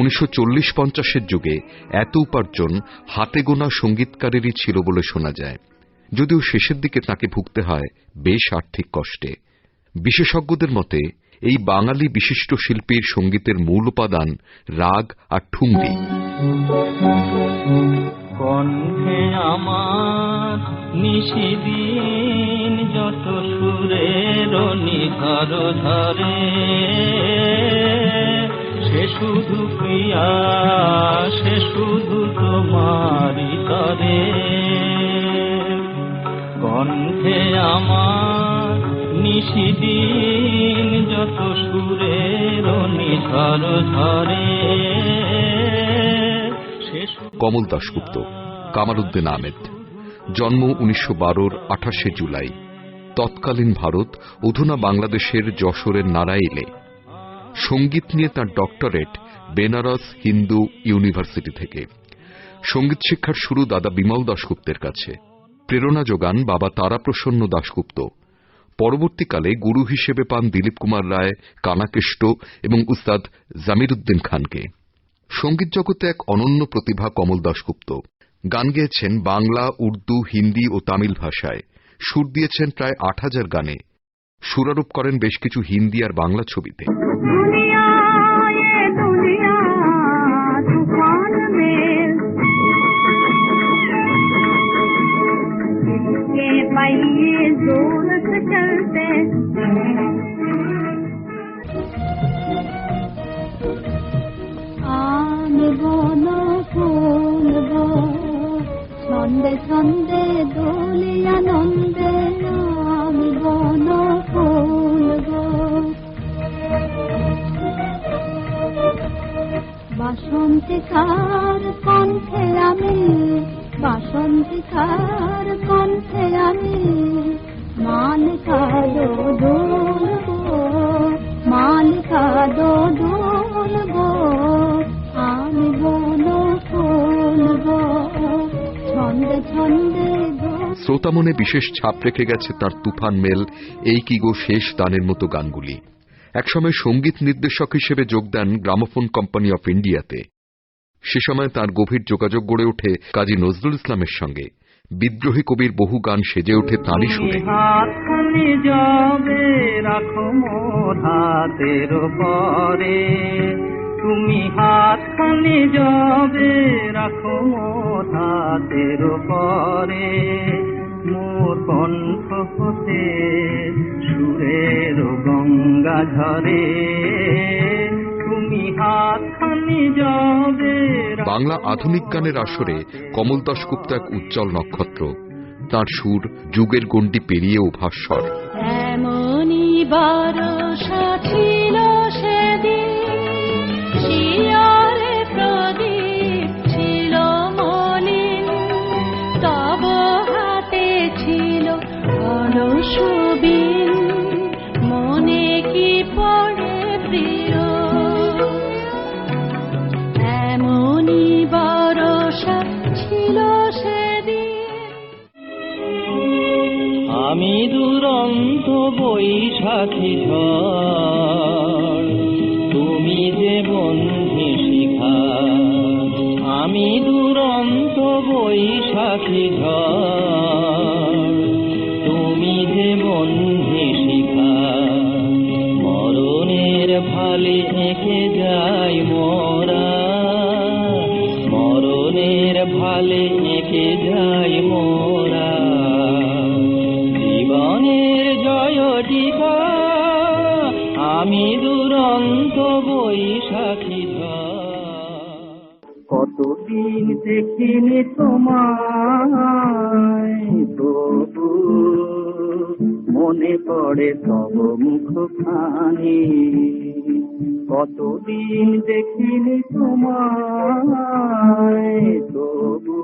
উনিশশো চল্লিশ পঞ্চাশের যুগে এত উপার্জন হাতে গোনা সঙ্গীতকারেরই ছিল বলে শোনা যায়। যদিও শেষের দিকে তাকে ভুগতে হয় বেশ আর্থিক কষ্টে। বিশেষজ্ঞদের মতে, এই বাঙালি বিশিষ্ট শিল্পীর সঙ্গীতের মূল উপাদান রাগ আর কণ্ঠে আমার যত সুরের সে শুধু প্রিয়া, সে শুধু তোমারই তরে কণ্ঠে আমার নিশিদিন যত সুরের নিধর ধরে কমল দাশগুপ্ত, কামারুদ্দিন আহমেদ। জন্ম উনিশশো বারোর আঠাশে জুলাই। তৎকালীন ভারত অধুনা বাংলাদেশের যশোরের নারাইলে। সংগীত নিয়ে তার ডক্টরেট বেনারস হিন্দু ইউনিভার্সিটি থেকে। সংগীত শিক্ষার শুরু দাদা বিমল দাশগুপ্তের কাছে। প্রেরণা যোগান বাবা তারাপ্রসন্ন দাশগুপ্ত। পরবর্তীকালে গুরু হিসেবে পান দিলীপ কুমার রায়, কানাকেষ্ট এবং উস্তাদ জামিরুদ্দিন খানকে। সংগীত জগতে এক অনন্য প্রতিভা কমল দাশগুপ্ত। গান গেয়েছেন বাংলা, উর্দু, হিন্দি ও তামিল ভাষায়। সুর দিয়েছেন প্রায় আট হাজার গানে। সুরারোপ করেন বেশ কিছু হিন্দি আর বাংলা ছবিতে। Sunday, Sunday. বাসন্তিকার কণ্ঠে আমি, বাসন্তিকার কণ্ঠে আমি মালিকা দো দোলবো মালিকা দো দোলবো আমি ফুলবো ছন্দে ছন্দে শ্রোতা মনে বিশেষ ছাপ রেখে গেছে তার তুফান মেল, এই কি গো শেষ দানের মতো গানগুলি। একসময় সংগীত নির্দেশক হিসেবে যোগ দেন গ্রামোফোন কোম্পানি অফ ইন্ডিয়াতে। সে সময় তার গভীর যোগাযোগ গড়ে ওঠে কাজী নজরুল ইসলামের সঙ্গে। বিদ্রোহী কবির বহু গান সেজে ওঠে তাঁরই পরে তুমি হাতখানি রাখো পরে মোর কণ্ঠ হতে সুরের গঙ্গা ঝরে। তুমি হাতখানি যাবে বাংলা আধুনিক গানের আসরে কমল দাশগুপ্ত এক উজ্জ্বল নক্ষত্র। তার সুর যুগের গণ্ডি পেরিয়েও ভাস্বর এমনই বারো ছিল দুরন্ত বৈশাখী ঝড়। তুমি যে বন্ধি শিখা, আমি দুরন্ত বৈশাখী ঝড়। তুমি যে বন্ধি শিখা, মরণের ফালে এঁকে যাই মোরা। মরণের ভালে এঁকে যাই মোরা। টিকা আমি দুরন্ত বৈশাখী কতদিন দেখিনি তোমায় তবু মনে পড়ে তব মুখ খানি কতদিন দেখিনি তোমায় তবু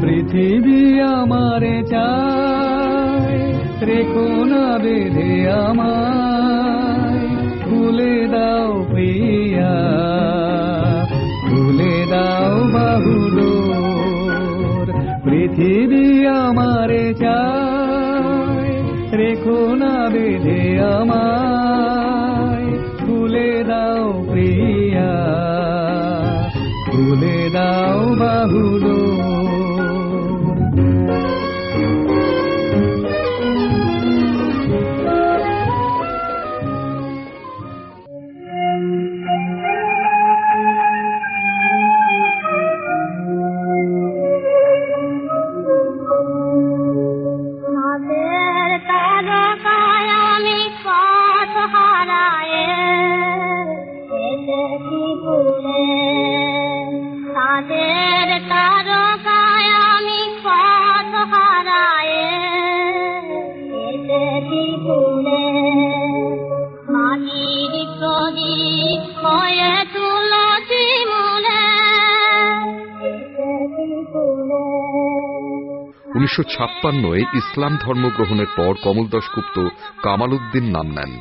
পৃথিবী চাই। রেখো না বেঁধে আমায়। ভুলে দাও প্রিয়া। ভুলে দাও বাহুল পৃথিবী আমারে চাই। রেখো না বেঁধে আমায়। ভুলে দাও প্রিয়া। ভুলে দাও বাহুলো উনিশশো ছাপ্পান্নয় ইসলাম ধর্ম গ্রহণের পর কমল দাসগুপ্ত কামাল উদ্দিন নাম নেন।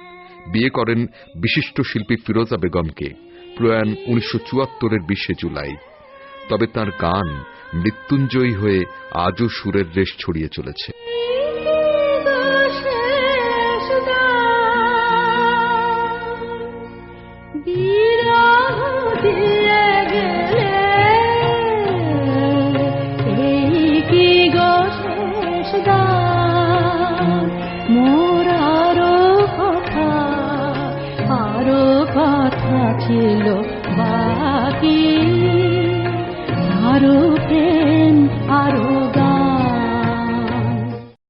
বিয়ে করেন বিশিষ্ট শিল্পী ফিরোজা বেগমকে, প্রয়াণ উনিশশো চুয়াত্তরের বিশে জুলাই। তবে তার গান মৃত্যুঞ্জয়ী হয়ে আজও সুরের রেশ ছড়িয়ে চলেছে।